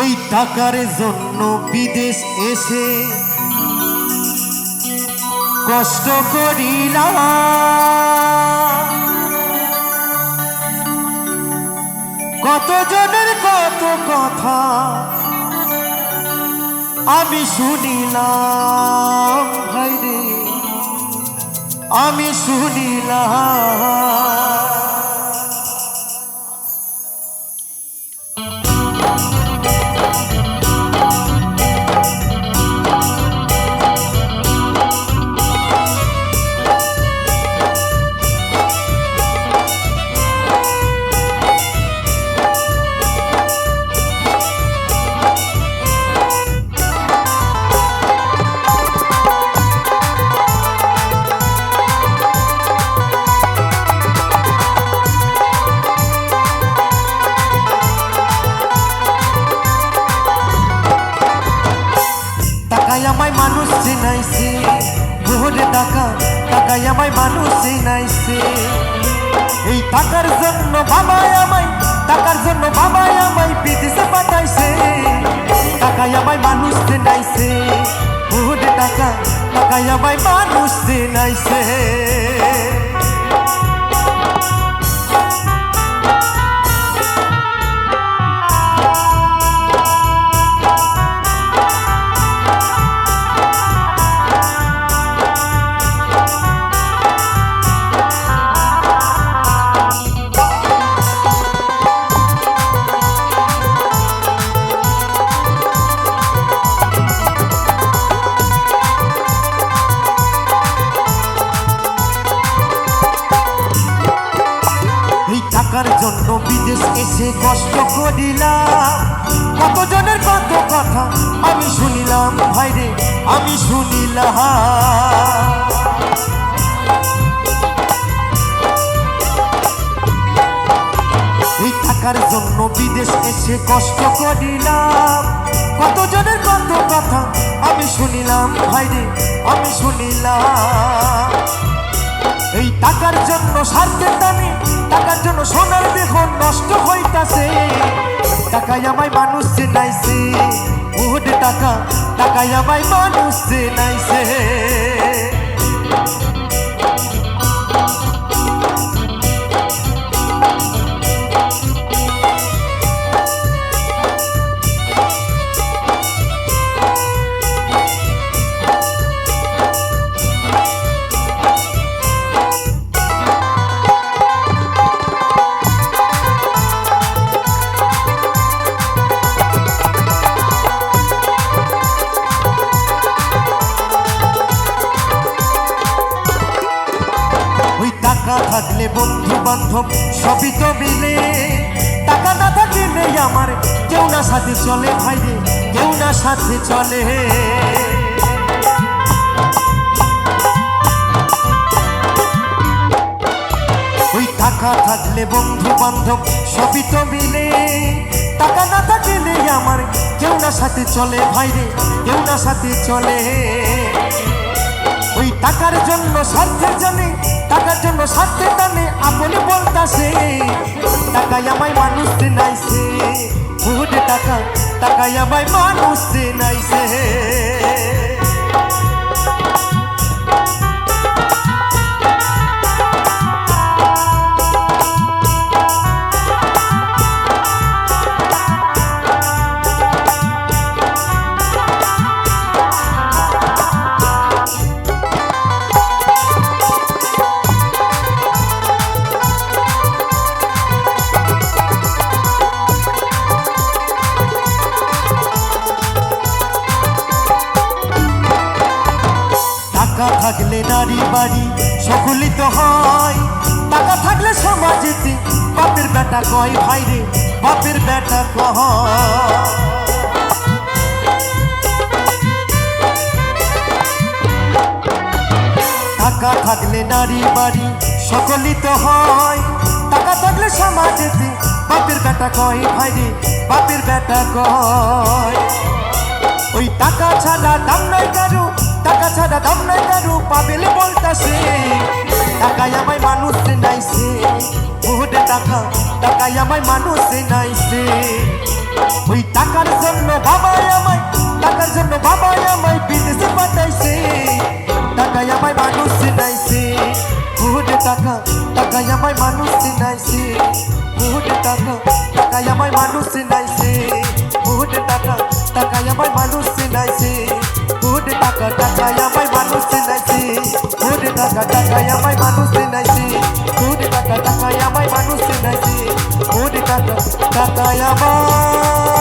এই টাকার জন্য বিদেশ এসে কষ্ট করিলাম। কত জনের কত কথা আমি শুনিলাম ভাই রে আমি শুনিলাম। আমায় মানুষ চিনাইছে। ভোরে টাকা টাকায় আমায় মানুষ চিনাইছে। এই টাকার জন্য বাবা আমায় টাকার জন্য বাবা আমায় বিদেশে পাঠাইছে। টাকায় আমায় মানুষ চিনাইছে। ভোরে টাকা টাকায় আমায় মানুষ চিনাইছে। বিদেশ এসে কষ্ট করিলাম কতজনের কত কথা আমি শুনিলাম ভাইরে আমি শুনিলাম এই টাকার জন্য বিদেশ এসে কষ্ট করিলাম। কতজনের কত কথা আমি শুনিলাম ভাইরে আমি শুনিলাম। এই টাকার জন্য স্বার্থের দামে, টাকার জন্য সোনার দেহ নষ্ট হইতাছে। টাকায় আমায় মানুষ চেনাইছে ওহ টাকা টাকায় আমায় মানুষ চেনাইছে। থাকলে বন্ধু বান্ধব, সবই তো মিলে। টাকা না থাকলে আমার কেউ না সাথে চলে ভাইরে কেউ না সাথে চলে। ওই টাকা থাকলে বন্ধু বান্ধব, সবই তো মিলে। টাকা না থাকলে আমার কেউ না সাথে চলে ভাইরে কেউ না সাথে চলে। ওই টাকার জন্য স্বার্থের জানে, টাকার জন্য স্বার্থে টানে আপনি বলতাছে। টাকায় আমায় মানুষ নাইছে বহুত টাকা টাকায় আমায় মানুষ নাইছে টাকা থাকলে নারী বাড়ি সকলই তো হয়। টাকা থাকলে সমাজেতে বাপের বেটা কয় ভাইরে বাপের বেটা কয়? টাকা থাকলে নারী বাড়ি সকলই তো হয়। টাকা থাকলে সমাজেতে বাপের বেটা কয় ভাইরে বাপের বেটা কয়? ওই টাকা ছাড়া দাম নাই কারু টাকা ছাড়া দাম নাই কারু পাবেলে বলতাছে টাকায় আমায় মানুষ নাইছে বহুত টাকা টাকায় আমায় মানুষ নাইছে ওই টাকার জন্য বাবাই আমায় টাকার জন্য বাবাই আমায় বিদেশে পাঠাইছে টাকায় আমায় মানুষ চিনাইছে বহুত টাকা টাকায় আমায় মানুষ চিনাইছে বহুত টাকা টাকায় আমায় মানুষ চিনাইছে বহুত টাকা, টাকায় আমায় মানুষ চিনাইছে। বহুত টাকা, টাকায় আমায় মানুষ চিনাইছে। বহুত টাকা, টাকায় আমায় মানুষ চিনাইছে। বহুত টাকা, টাকায় আমায় মানুষ চিনাইছে। বহুত টাকা, টাকায় আমায়